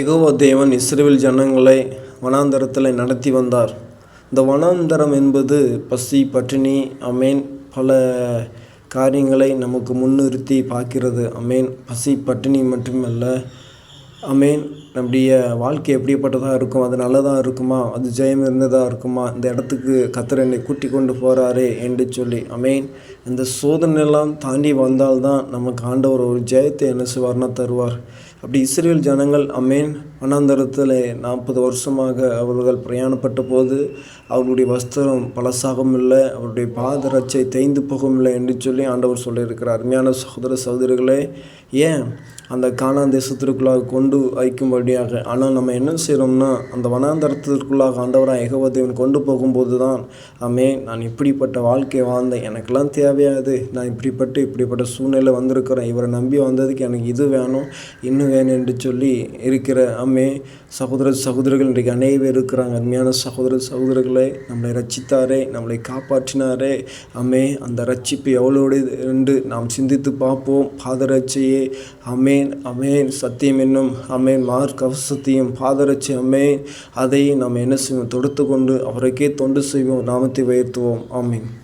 யெகோவா தேவன் இஸ்ரேல் ஜனங்களை வனாந்தரத்தில் நடத்தி வந்தார். இந்த வனாந்தரம் என்பது பசி பட்டினி அமேன் பல காரியங்களை நமக்கு முன்னிறுத்தி பார்க்கிறது. அமேன். பசி பட்டினி மட்டுமல்ல அமேன் நம்முடைய வாழ்க்கை எப்படிப்பட்டதாக இருக்கும் அது நல்லதாக இருக்குமா? அது ஜெயம் இருந்ததாக இருக்குமா? இந்த இடத்துக்கு கத்தர் என்னை கூட்டி கொண்டு போகிறாரே என்று சொல்லி அமேன் இந்த சோதனையெல்லாம் தாண்டி வந்தால்தான் நமக்கு ஆண்டவர் ஒரு ஜெயத்தை என்ன சுவர்ணம் தருவார். அப்படி இஸ்ரேல் ஜனங்கள் அமேன் வனாந்தரத்தில் நாற்பது வருஷமாக அவர்கள் பிரயாணப்பட்ட போது அவர்களுடைய வஸ்திரம் பழசாகவும் இல்லை அவருடைய பாதரட்சை தேய்ந்து போகவும் இல்லை என்று சொல்லி ஆண்டவர் சொல்லியிருக்கிறார். அருமையான சகோதர சகோதரிகளே ஏன் அந்த கானான் தேசத்திற்குள்ளாக கொண்டு வைக்கும்படியாக ஆனால் நம்ம என்ன செய்கிறோம்னா அந்த வனாந்தரத்திற்குள்ளாக ஆண்டவராக ஏகவதேவன் கொண்டு போகும்போது தான் ஆமே நான் இப்படிப்பட்ட வாழ்க்கையை வாழ்ந்தேன். எனக்கெல்லாம் தேவையாது. நான் இப்படிப்பட்டு இப்படிப்பட்ட சூழ்நிலை வந்திருக்கிறேன். இவரை நம்பி வந்ததுக்கு எனக்கு இது வேணும் இன்னும் வேணும் என்று சொல்லி இருக்கிற அம்மே சகோதர சகோதரர்கள் இன்றைக்கு அநேகம் இருக்கிறாங்க. அருமையான சகோதர சகோதரர்களை நம்மளை ரச்சித்தாரே நம்மளை காப்பாற்றினாரே. அமே அந்த ரட்சிப்பு எவ்வளோடு என்று நாம் சிந்தித்து பார்ப்போம். பாதரட்சையே அமேன் அமேன் சத்தியம் என்னும் அமேன் மார்க் அவசத்தியம் பாதரட்சி அமேன் அதை நாம் என்ன செய்வோம்? தொடுத்து கொண்டு அவருக்கே தொண்டு செய்வோம். நாமத்தை உயர்த்துவோம். ஆமீன்.